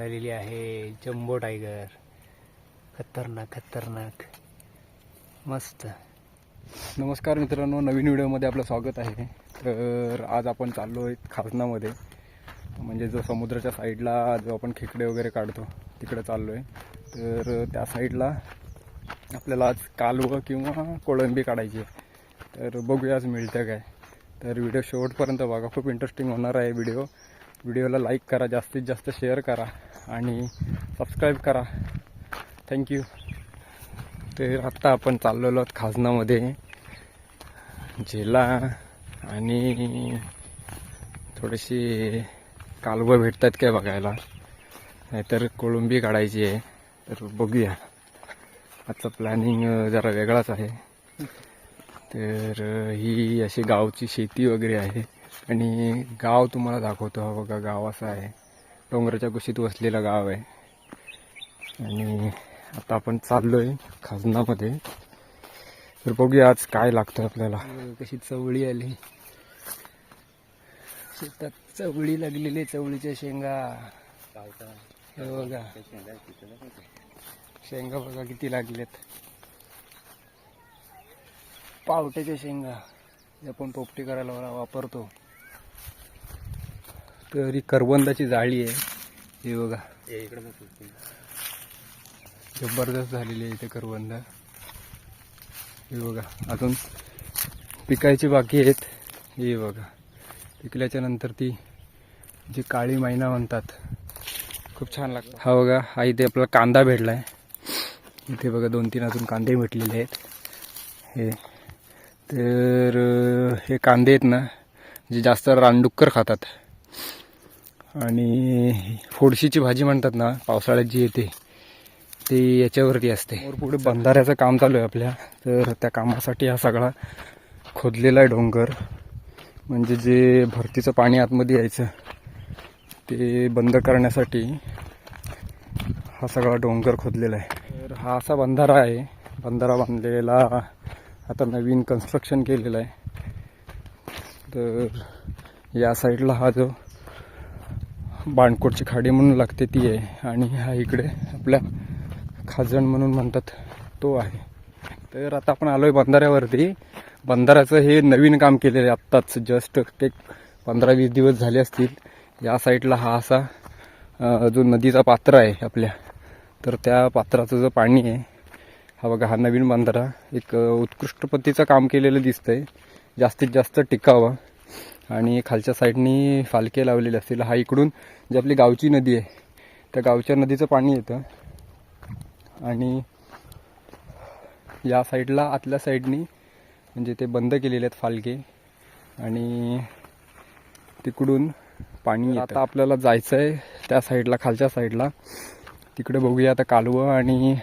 आलेली आहे jumbo tiger खतरनाक खतरनाक. मस्त. नमस्कार मित्रांनो नवीन व्हिडिओमध्ये आपलं स्वागत आहे. तर आज आपण चाललो आहे खाजनामध्ये. म्हणजे जो समुद्राच्या साईडला जो आपण खेकडे वगैरे काढतो तिकडे चाललो आहे तर त्या साईडला आपल्याला आज कालवं किंवा कोळंबी काढायची आहे. तर बघूया आज मिळतं काय. तर व्हिडिओ शेवटपर्यंत बघा खूप इंटरेस्टिंग होणार आहे व्हिडिओ. व्हिडिओला लाईक करा जास्तीत जास्त शेअर करा. आणि सबस्क्राईब करा. थँक्यू तर आत्ता आपण चाललेलो आहोत खाजनामध्ये. झेला आणि थोडीशी कालवं भेटतात काय बघायला. नाहीतर कोळंबी काढायची आहे. तर बघूया. आजचं प्लॅनिंग जरा वेगळाच आहे. तर ही अशी गावची शेती वगैरे आहे. आणि गाव तुम्हाला दाखवतो. हा बघा गाव असं आहे. डोंगराच्या कुशीत वसलेलं गाव आहे. आणि आता आपण चाललोय खाजनामध्ये. तर बघूया आज काय लागतं आपल्याला. कशी चवळी आली. शेतात चवळी लागलेली चवळीच्या शेंगा. हे बघा. शेंगा बघा किती लागलेत. पावट्याच्या शेंगा. जे आपण पोपटी करायला वापरतो. तर ही करवंदाची जाळी आहे. हे बघा. जबरदस्त झालेली आहे इथे करवंद. हे बघा. अजून पिकायची बाकी आहेत. हे बघा. पिकल्याच्या नंतर ती जी काळी मैना म्हणतात. खूप छान लागतं. हा बघा. हा इथे आपल्याला कांदा भेटला आहे इथे बघा दोन तीन अजून कांदे भेटलेले आहेत. हे. तर हे कांदे आहेत ना जे जास्त रानडुक्कर खातात. आणि फोडशीची भाजी म्हणतात ना पावसाळ्यात जी येते ते याच्यावरती असते. पुढे बंधाऱ्याचं काम चालू आहे आपल्या. तर त्या कामासाठी हा सगळा खोदलेला आहे डोंगर. म्हणजे जे भरतीचं पाणी आतमध्ये यायचं ते बंद करण्यासाठी हा सगळा डोंगर खोदलेला आहे. तर हा असा बंधारा आहे. बंधारा बांधलेला आता नवीन कन्स्ट्रक्शन केलेलं आहे. तर या साईडला हा जो बाणकोटची खाडी म्हणून लागते ती आहे. आणि हा इकडे आपल्या खाजण म्हणून म्हणतात तो आहे. तर आता आपण आलो आहे बंधाऱ्यावरती. बंधाऱ्याचं हे नवीन काम केलेलं आहे. आत्ताच जस्ट एक पंधरा वीस दिवस झाले असतील. या साईडला हा असा जो नदीचा पात्र आहे आपल्या तर त्या पात्राचं जो पाणी आहे हा बघा हा नवीन बंधारा एक उत्कृष्टपतीचं उत्कृष्ट पद्धतीचं काम केलेलं दिसतंय. जास्तीत जास्त टिकावं. आणि खालच्या साईडनी फालके लावलेले असतील. हा इकडून जी आपली गावची नदी आहे त्या गावच्या नदीचं पाणी येतं. आणि या साईडला आतल्या साईडनी म्हणजे ते बंद केलेले आहेत फालके. आणि तिकडून पाणी. आता आपल्याला जायचं आहे त्या साईडला खालच्या साईडला. तिकडे बघूया आता कालवं आणि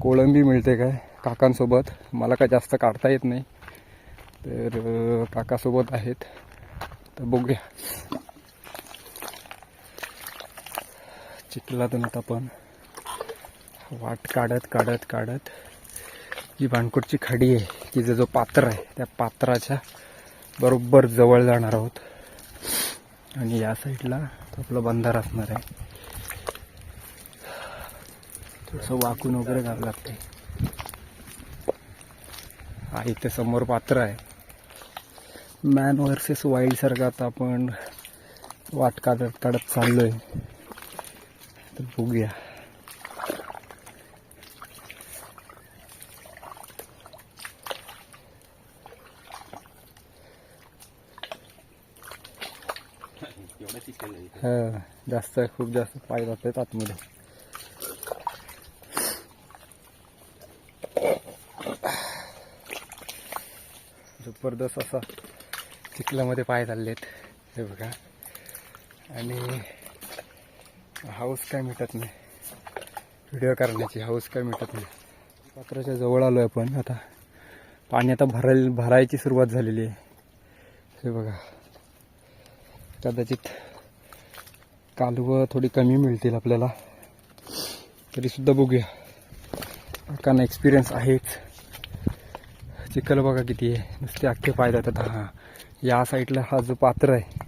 कोळंबी मिळते काय काकांसोबत. मला काय जास्त काढता येत नाही. तर काकासोबत आहेत. तर बघूया. चिखलातून आता आपण वाट काढत काढत काढत जी बाणकोटची खाडी आहे तिचं जो पात्र आहे त्या पात्राच्या बरोबर जवळ जाणार आहोत. आणि या साईडला तो आपला बंधार असणार आहे. थोडंसं वाकून वगैरे जावं लागते हा इथे समोर पात्र आहे. मॅन वर्सेस वाईल्ड सारखं आता आपण वाट काढत काढत चाललोय. तर बघूया. हा जास्त खूप जास्त पाय जात आहेत आतमध्ये. जबरदस्त असा. चिखलामध्ये पाय चाललेत. हे बघा. आणि हाऊस काय मिटत नाही. व्हिडिओ करण्याची हाऊस काय मिटत नाही. पात्राच्या जवळ आलो आहे आपण. आता पाणी आता भरायला भरायची सुरुवात झालेली आहे. हे बघा. कदाचित कालवं थोडी कमी मिळतील आपल्याला. तरीसुद्धा बघूया. कारण एक्सपिरियन्स आहेच. चिखल बघा किती आहे. नुसते अख्खे पाय जातात. हां. या साईडला हा जो पात्र आहे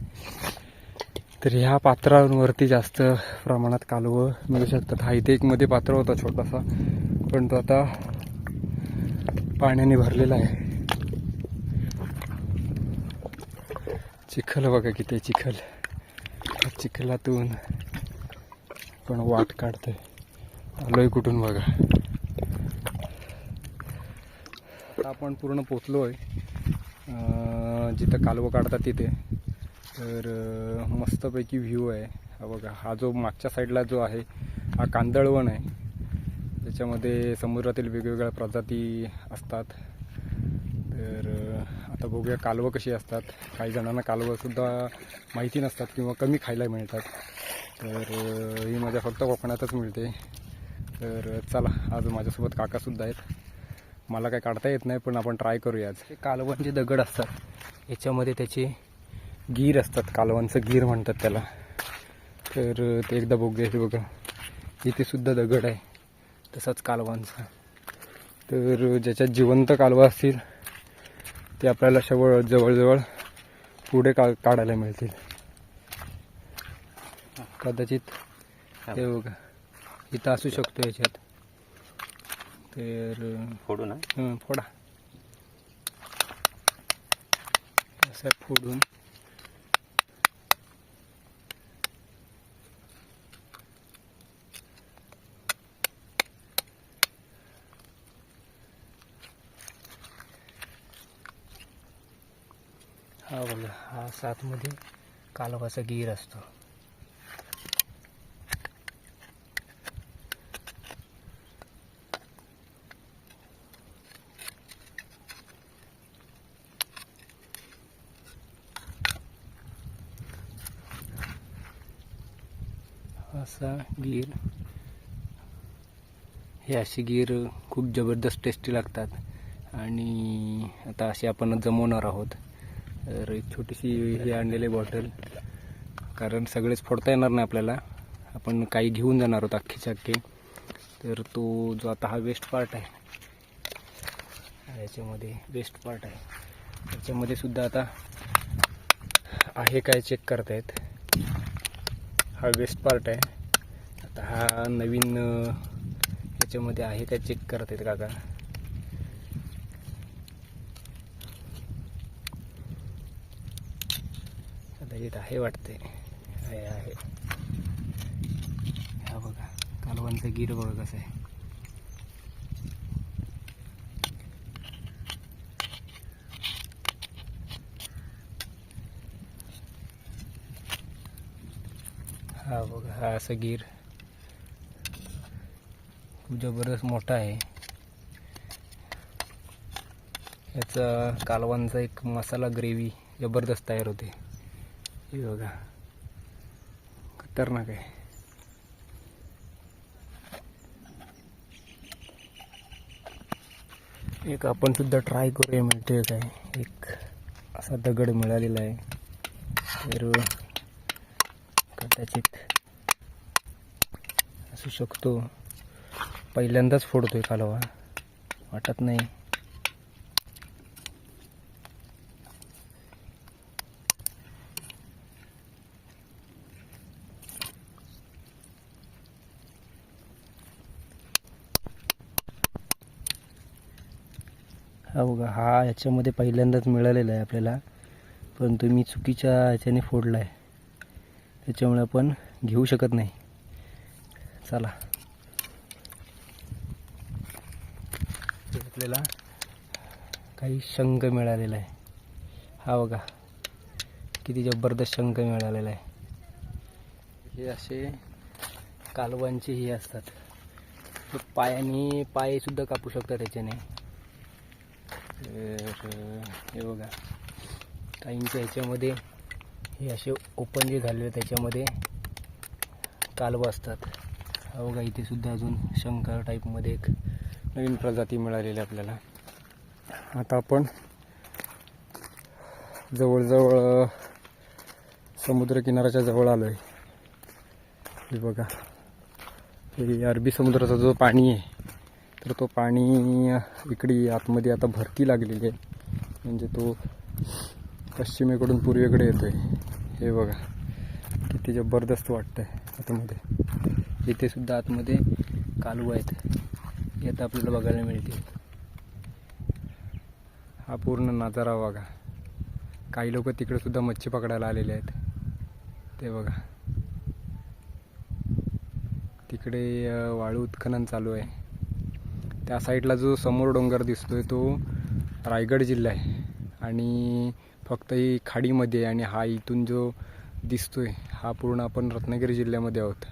तर ह्या पात्रांवरती जास्त प्रमाणात कालवं मिळू शकतात. हा इथे एक मध्ये पात्र होता छोटासा पण तो आता पाण्याने भरलेला आहे. चिखल बघा किती चिखल. चिखलातून पण वाट काढतोय. आलोय कुठून बघा. आपण पूर्ण पोचलो आहे जिथं कालवं काढतात तिथे. तर मस्तपैकी व्ह्यू आहे. हा बघा हा जो मागच्या साईडला जो आहे हा कांदळवन आहे. त्याच्यामध्ये समुद्रातील वेगवेगळ्या प्रजाती असतात. तर आता बघूया कालवं कशी असतात. काही जणांना कालवंसुद्धा माहिती नसतात किंवा कमी खायला मिळतात. तर ही माझ्या फक्त कोकणातच मिळते. तर चला आज माझ्यासोबत काकासुद्धा आहेत. मला काय काढता येत नाही पण आपण ट्राय करूया आज कालवणचे दगड असतात. याच्यामध्ये त्याचे गीर असतात. कालवांचं गीर म्हणतात त्याला. तर ते एकदा बघूया हे बघा. इथे सुद्धा दगड आहे. तसाच कालवांचा तर ज्याच्यात जिवंत कालवा असतील ते आपल्याला शवळ जवळजवळ पुढे का काढायला मिळतील. कदाचित ते बघा. इथं असू शकतो याच्यात. तर फोडू ना. हं, फोडा. असं फोडून. हा बघा हा सातमध्ये कालवाचा गिर असतो असा गिर हे असे गिर खूप जबरदस्त टेस्टी लागतात. आणि आता असे आपण जमवणार आहोत. तर एक छोटीशी ही आणलेली बॉटल. कारण सगळेच फोडता येणार नाही आपल्याला. आपण काही घेऊन जाणार आहोत अख्खीच्या अख्खी तर तो जो आता हा वेस्ट पार्ट आहे. याच्यामध्ये वेस्ट पार्ट आहे. याच्यामध्ये सुद्धा आता आहे काय चेक करतायत. हा वेस्ट पार्ट आहे. आता हा नवीन अं, याच्यामध्ये आहे का? चेक करत आहेत काका. कदाचित आहे वाटते. आहे आहे. हा बघा कालवांचं गिर बघा कसं आहे. हा बघा हा असं गिर. खूप जबरदस्त मोठा आहे. याचा कालवांचा एक मसाला ग्रेव्ही जबरदस्त तयार होते. हे बघा. खतरनाक आहे. एक आपण सुद्धा ट्राय करूया मिळतोय काय एक असा दगड मिळालेला आहे. तर कदाचित असू शकतो. पहिल्यांदाच फोडतोय कालवा. वाटत नाही. हा का हा याच्यामध्ये पहिल्यांदाच मिळालेला आहे आपल्याला. परंतु मी चुकीच्या ह्याच्याने फोडला आहे त्याच्यामुळे आपण घेऊ शकत नाही. चला. आपल्याला काही शंख मिळालेला आहे. हा बघा किती जबरदस्त शंख मिळालेला आहे. हे असे कालवांचे हे असतात. पायाने पायसुद्धा कापू शकतात त्याच्याने. हे बघा काहींच्या ह्याच्यामध्ये हे असे ओपन जे झालेले त्याच्यामध्ये कालवं असतात. हा बघा इथे सुद्धा अजून शंकर टाईपमध्ये एक नवीन प्रजाती मिळालेली आपल्याला. आता आपण जवळजवळ समुद्रकिनाराच्या समुद्रकिनाऱ्याच्या जवळ आलो आहे हे बघा. हे अरबी समुद्राचा जो पाणी आहे तर तो पाणी इकडे आतमध्ये आता भरती लागलेली आहे. म्हणजे तो पश्चिमेकडून पूर्वेकडे येतोय. हे बघा. किती जबरदस्त वाटतं आहे आतमध्ये. इथे सुद्धा आतमध्ये कालू आहेत. हे आता आपल्याला बघायला मिळतील हा पूर्ण नजारा बघा. काही लोक तिकडे सुद्धा मच्छी पकडायला आलेले आहेत. ते बघा. तिकडे वाळू उत्खनन चालू आहे. त्या साईडला जो समोर डोंगर दिसतोय तो रायगड जिल्हा आहे. आणि फक्त ही खाडीमध्ये आणि हा इथून जो दिसतोय हा पूर्ण आपण रत्नागिरी जिल्ह्यामध्ये आहोत.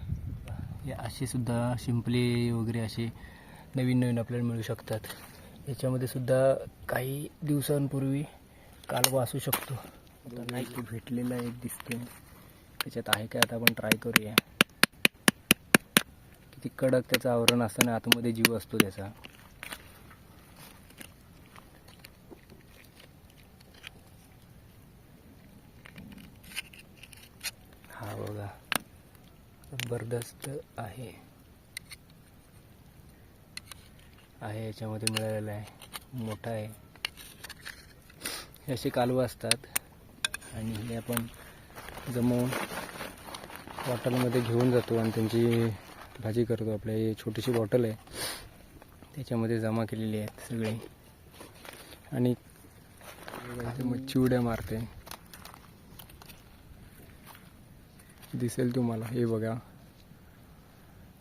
हे असे सुद्धा शिंपले वगैरे असे नवीन नवीन आपल्याला मिळू शकतात. याच्यामध्ये सुद्धा काही दिवसांपूर्वी कालवा असू शकतो. आता नाही की भेटलेला एक दिसतो त्याच्यात आहे काय आता आपण ट्राय करूया. किती कडक त्याचं आवरण असताना आतमध्ये जीव असतो त्याचा. हा बघा. जबरदस्त आहे. आहे याच्यामध्ये मिळालेला आहे. मोठा आहे. हे असे कालवं असतात. आणि हे आपण जमवून बॉटलमध्ये घेऊन जातो आणि त्यांची भाजी करतो. आपल्या ही छोटीशी बॉटल आहे. त्याच्यामध्ये जमा केलेली आहेत सगळी. आणि मच्छी उड्या मारते. दिसेल तुम्हाला. हे बघा.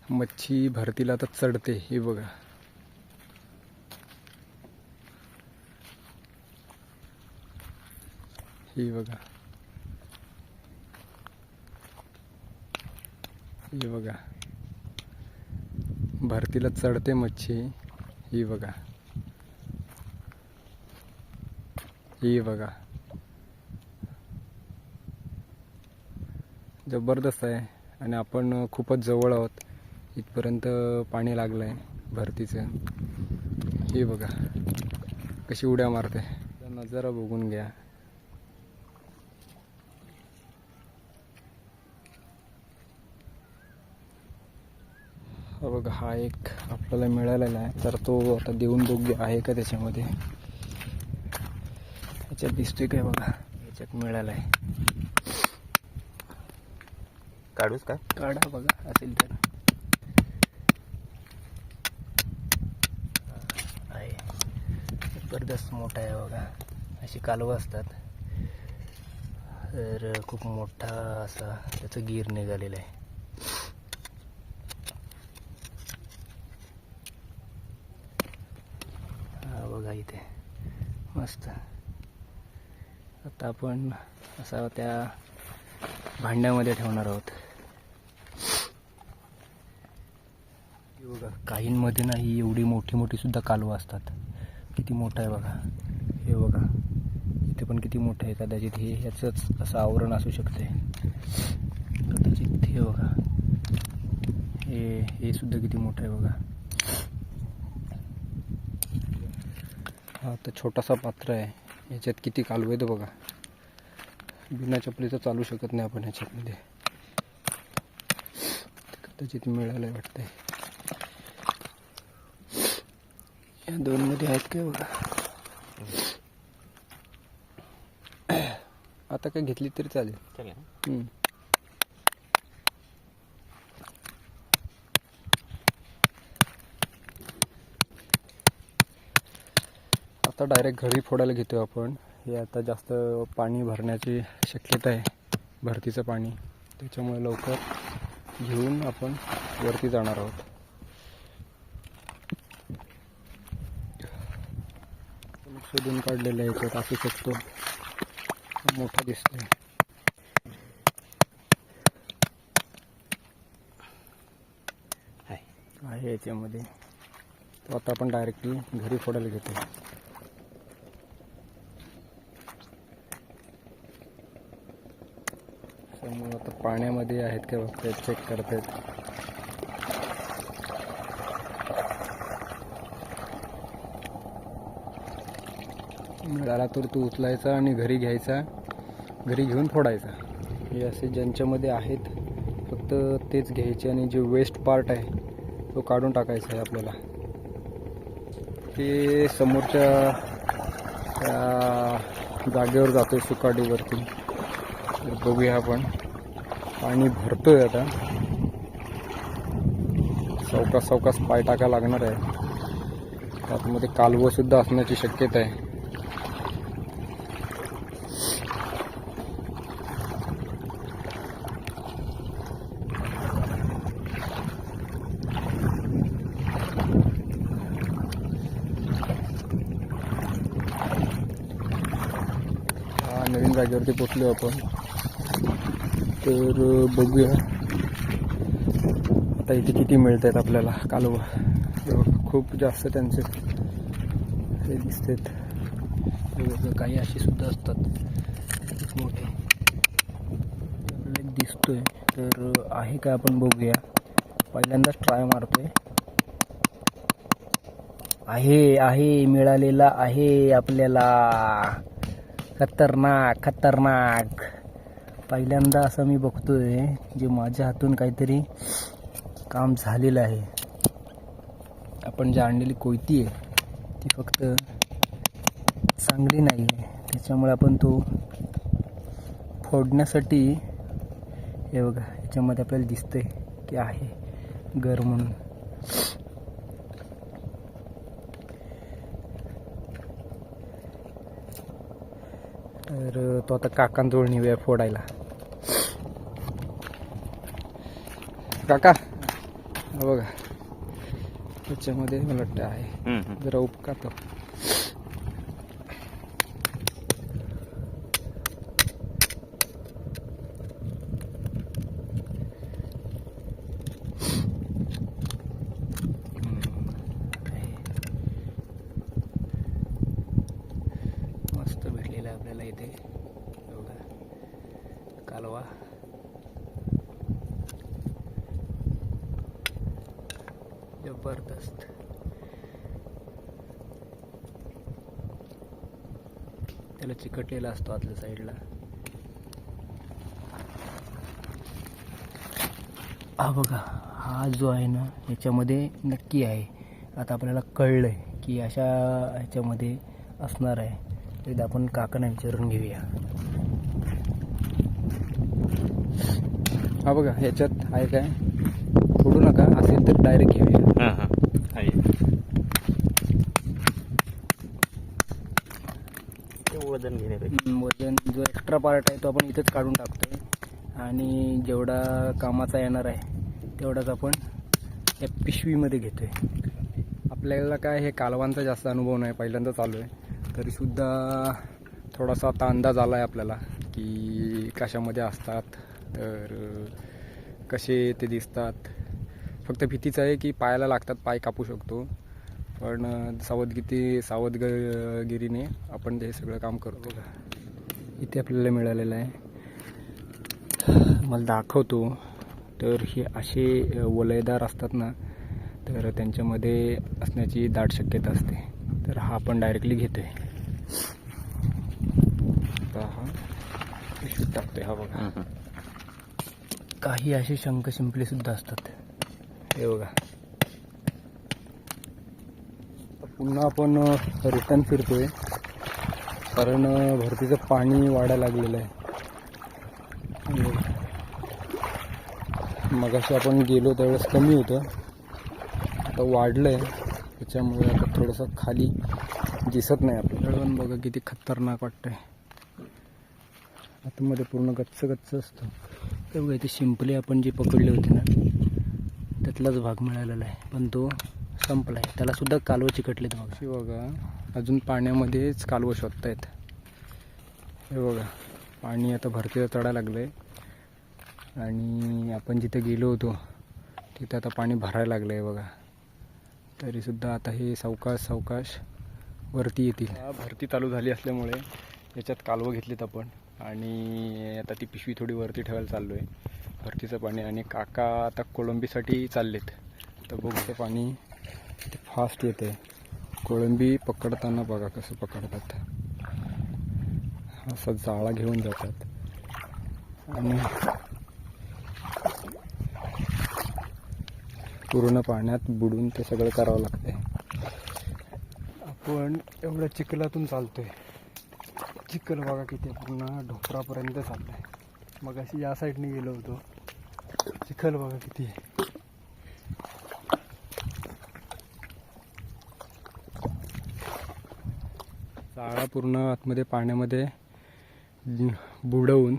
मच्छी भरतीला तर चढते. हे बघा. ही बघा. ही बघा. भरतीला चढते मच्छी. ही बघा. ही बघा. जबरदस्त आहे आणि आपण खूपच जवळ आहोत. इथपर्यंत पाणी लागलं आहे भरतीचं. हे बघा. कशी उड्या मारते. नजारा बघून घ्या हा बघा हा एक आपल्याला मिळालेला आहे. तर तो आता देऊन बघूया आहे का त्याच्यामध्ये? याच्यात दिसतोय काय बघा? याच्यात मिळाला आहे काढूच का? काढा बघा असेल तर. आहे. जबरदस्त मोठा आहे बघा. अशी कालवं असतात. तर खूप मोठा असा त्याचं गिर निघालेलं आहे हा बघा इथे मस्त आता आपण असा त्या भांड्यामध्ये ठेवणार आहोत. बघा काहींमध्ये ना ही एवढी मोठी मोठी सुद्धा कालवं असतात. किती मोठं आहे बघा. हे बघा. इथे पण किती मोठं आहे. कदाचित हे ह्याचंच असं आवरण असू शकते कदाचित हे बघा. हे हे सुद्धा किती मोठं आहे बघा. हा तर छोटासा पात्र आहे. याच्यात किती कालवं तो बघा. बिना चपलीचं चालू शकत नाही आपण ह्याच्यामध्ये. कदाचित मिळालं वाटतंय. या दोन मध्ये आहेत काय बघा. आता काय घेतली तरी चालेल. आता डायरेक्ट घरी फोडायला घेतो आपण. हे आता जास्त पाणी भरण्याची शक्यता आहे भरतीचं पाणी. त्याच्यामुळे लवकर घेऊन आपण वरती जाणार आहोत. शोधून काढलेलं आहे याच्यात असू शकतो. मोठा दिसतोय. आहे. आहे याच्यामध्ये. तो आता आपण डायरेक्टली घरी फोडायला घेतो त्यामुळे आता पाण्यामध्ये आहेत का बघतायत चेक करतायत मिळाला तर तो उचलायचा आणि घरी घ्यायचा. घरी घेऊन फोडायचा. हे असे ज्यांच्यामध्ये आहेत फक्त तेच घ्यायचे आणि जे वेस्ट पार्ट आहे तो काढून टाकायचा आहे आपल्याला. ते समोरच्या जागेवर जागेवर जातोय सुकाडीवरती. तर बघूया आपण. पाणी भरतोय आता. चौकास चौकास पाय टाका लागणार आहे. आतमध्ये कालवं सुद्धा असण्याची शक्यता आहे. नवीन जागेवरती पोचलो आपण. तर बघूया. आता इथे किती मिळत आहेत आपल्याला कालवा? खूप जास्त त्यांचे. हे दिसतात काही असे सुद्धा असतात. मोठे. आपल्याला दिसतोय. तर आहे का आपण बघूया. पहिल्यांदाच ट्राय मारतोय. आहे आहे मिळालेला आहे आपल्याला. खतरनाक खतरनाक. पहिल्यांदा असं मी बघतोय जे माझ्या हातून काहीतरी काम झालेलं आहे. आपण जी आणलेली कोयती आहे ती फक्त चांगली नाही आहे. त्याच्यामुळे आपण तो फोडण्यासाठी हे बघा याच्यामध्ये आपल्याला दिसतंय की आहे घर म्हणून. तर तो आता काकांजवळ नेऊया फोडायला. काका हा बघा. त्याच्यामध्ये मला वाटतं आहे. जरा उपका तो मस्त भेटलेला आहे आपल्याला इथे हे बघा कालवा जबरदस्त. त्याला चिकटलेला असतो आतल्या साईडला. हा बघा हा जो आहे ना याच्यामध्ये नक्की आहे. आता आपल्याला कळलं आहे की अशा ह्याच्यामध्ये असणार आहे. एकदा आपण काकांना विचारून घेऊया. हा बघा ह्याच्यात आहे काय? फोडू नका असेल तर डायरेक्ट घेऊया. हां हां. आहे. ते वजन घेण्यापेक्षा. वजन जो एक्स्ट्रा पार्ट आहे तो आपण इथंच काढून टाकतोय. आणि जेवढा कामाचा येणार आहे तेवढाच आपण या पिशवीमध्ये घेतोय. आपल्याला काय हे कालवांचा जास्त अनुभव नाही पहिल्यांदा चालू आहे. तरीसुद्धा थोडासा आता अंदाज आला आहे आपल्याला की कशामध्ये असतात तर कसे ते दिसतात. फक्त भीतीच आहे की पायाला लागतात पाय कापू शकतो. पण सावधगिरी सावधगिरीने आपण ते सगळं काम करतो इथे आपल्याला मिळालेलं आहे. मला दाखवतो. तर हे असे वलयदार असतात ना तर त्यांच्यामध्ये असण्याची दाट शक्यता असते. तर हा आपण डायरेक्टली घेतोय. आता हा टाकतोय हा बघा. काही असे शंख शिंपले सुद्धा असतात. हे बघा. पुन्हा आपण रिटर्न फिरतोय. कारण भरतीचं पाणी वाढायला लागलेलं आहे. मगाशी आपण गेलो त्यावेळेस कमी होतं. आता वाढलं आहे त्याच्यामुळे आता थोडंसं खाली दिसत नाही आपल्याला. पण बघा किती खतरनाक वाटतंय. आतमध्ये पूर्ण गच्च गच्च असतं. ते बघा इथे शिंपले आपण जे पकडले होते ना त्यातलाच भाग मिळालेला आहे. पण तो संपला आहे त्याला सुद्धा कालवं चिकटलेत बघा. अशी बघा अजून पाण्यामध्येच कालवं शोधतायत. हे बघा पाणी आता भरतीला चढायला लागलंय. आणि आपण जिथे गेलो होतो तिथे आता पाणी भरायला लागलंय बघा. तरीसुद्धा आता हे सावकाश सावकाश वरती येतील. भरती चालू झाली असल्यामुळे याच्यात कालवं घेतलीत आपण. आणि आता ती पिशवी थोडी वरती ठेवायला चाललो आहे भरतीचं पाणी आणि काका आता कोळंबीसाठी चाललेत. तर बघूचं पाणी ते फास्ट आहे कोळंबी पकडताना बघा कसं पकडतात. असं जाळा घेऊन जातात. आणि पूर्ण पाण्यात बुडून ते सगळं करावं लागते आपण एवढ्या चिखलातून चालतोय. चिखल बघा किती पूर्ण ढोपरापर्यंत चाललाय. मग अशी या साईडने गेलो होतो. चिखल बघा किती आहे. चाळा पूर्ण आतमध्ये पाण्यामध्ये बुडवून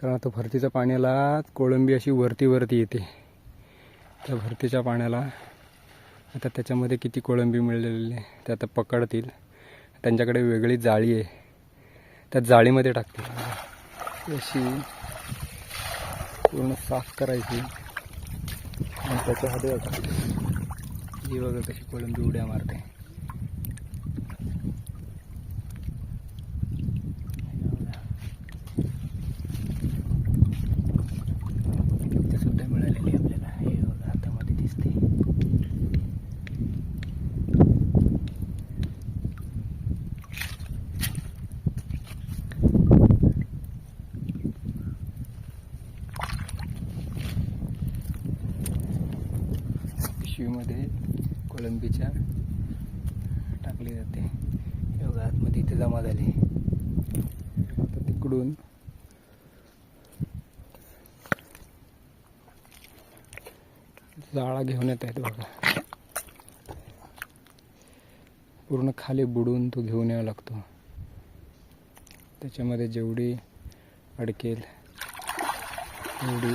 कारण आता भरतीच्या पाण्याला कोळंबी अशी वरती वरती येते. त्या भरतीच्या पाण्याला आता त्याच्यामध्ये किती कोळंबी मिळलेली आहे ते आता पकडतील. त्यांच्याकडे वेगळी जाळी आहे. त्या जाळीमध्ये टाकतील. अशी पूर्ण साफ करायची. आणि त्याच्यामध्ये बघा ही बघा कशी कोळंबी उड्या मारते इथे सुद्धा मिळालेली आहे आपल्याला हे बघा हातामध्ये दिसते पिशवीमध्ये कोळंबीच्या टाकली जाते. एवढं आतमध्ये इथे जमा झाली. आता तिकडून जाळा घेऊन येत आहेत बघा. पूर्ण खाली बुडून तो घेऊन यावा लागतो. त्याच्यामध्ये जेवढी अडकेल तेवढी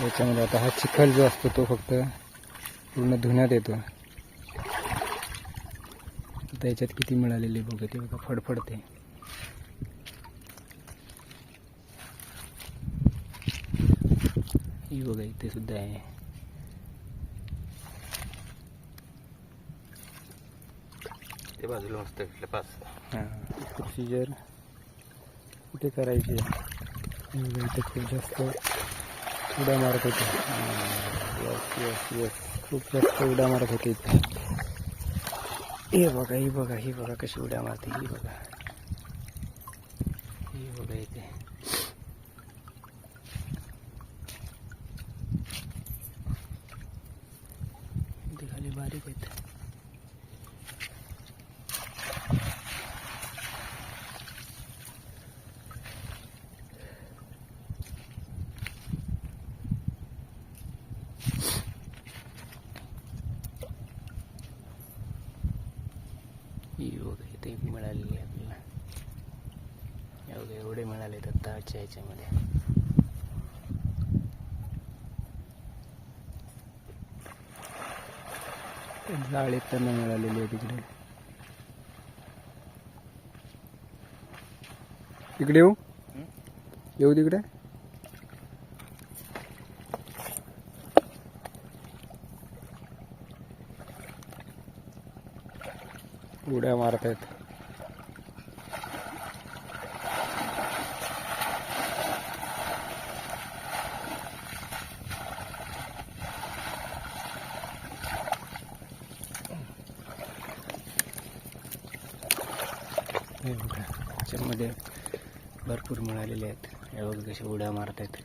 याच्यामध्ये आता हा चिखल जो असतो तो फक्त पूर्ण धुण्यात येतो. आता याच्यात किती मिळालेली बघा ते बघा फडफडते. ही बघा इथे सुद्धा आहे. ते बाजूला मस्त भेटलं पाच हां प्रोसिजर कुठे करायची इथे खूप जास्त उड्या मारत होते. यस यस यस खूप जास्त उड्या मारत होते इथे. हे बघा ही बघा ही बघा कशी उड्या मारते ही बघा ही बघा इथे इथे खाली बारीक आहेत ही बघा इथे मिळालेली आहे आपल्याला एवढे एवढे मिळाले आत्ताच्या ह्याच्यामध्ये जाळीत त्यांना मिळालेली आहे तिकडे. इकडे येऊ? येऊ तिकडे? उड्या मारत आहेत हे बघा त्याच्यामध्ये भरपूर मिळालेले आहेत हे बघा कशा उड्या मारत आहेत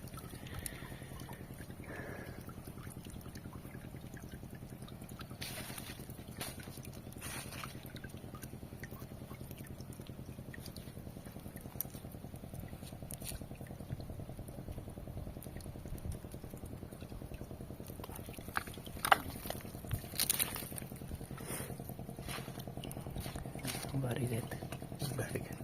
बारीक आहेत बारीक आहेत हे बघा.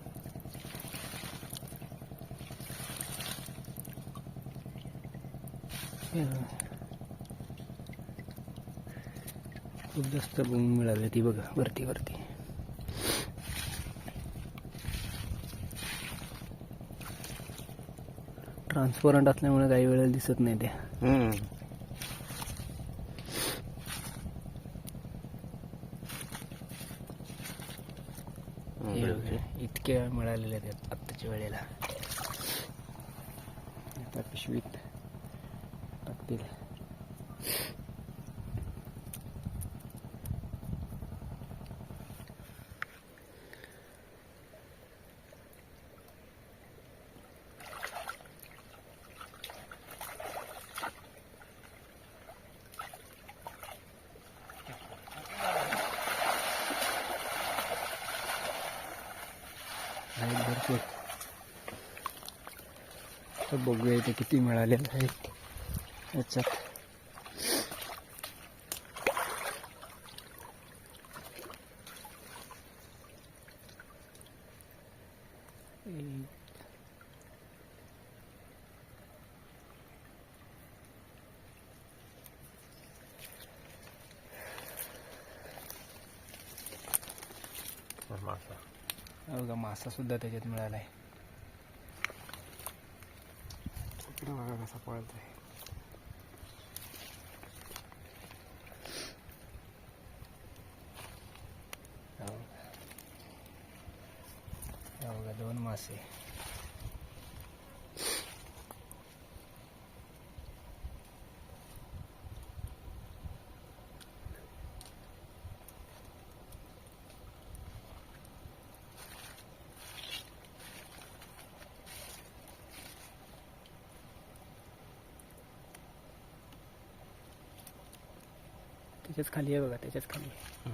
खूप जास्त बूम मिळाली ती बघा वरती वरती. ट्रान्सपरंट असल्यामुळे काही वेळेला दिसत नाही त्या हम्म. हे बघा, इतके मिळालेले आहेत आत्ताच्या वेळेला. आता पिशवीत टाकतील आहेत भरपूर तर बघूया इथे किती मिळालेले आहेत. याच्यात मासा. सुद्धा त्याच्यात मिळाला आहे इकडे बघा कसा पळतोय हो. हे बघा त्याच्याच खाली आहे बघा त्याच्याच खाली आहे.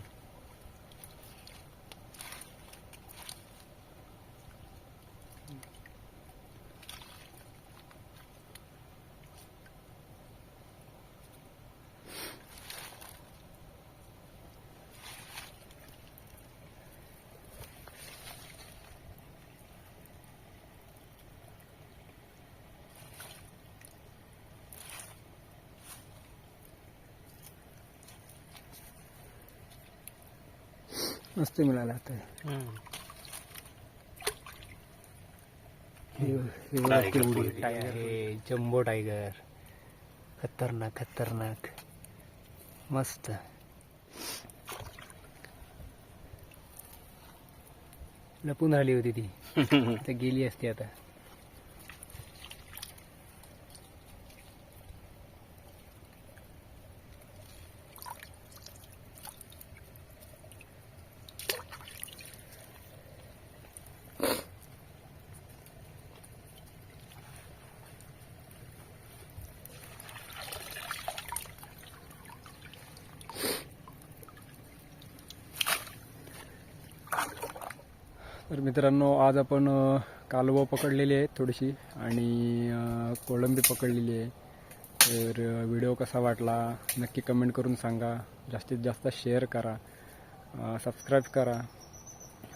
मस्त मिळाला आता जम्बो टायगर खतरनाक खतरनाक। मस्त। लपून राहिली होती ती. आता गेली असती आता. तर मित्रांनो आज आपण कालवं पकडलेली आहेत थोडीशी आणि कोळंबी पकडलेली आहे. तर व्हिडिओ कसा वाटला नक्की कमेंट करून सांगा. जास्तीत जास्त शेअर करा सबस्क्राईब करा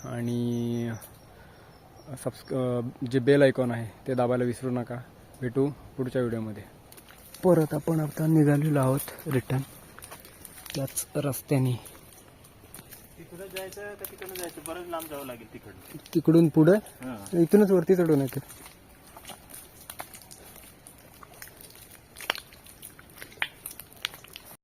आणि सबस्क जे बेल आयकॉन आहे ते दाबायला विसरू नका. भेटू पुढच्या व्हिडिओमध्ये. परत आपण आता निघालेलो आहोत रिटर्न त्याच रस्त्याने. जायचं का जायचं? बरंच लांब जावं लागेल तिकडं तिकडून पुढे? हां. इथूनच वरती चढून येते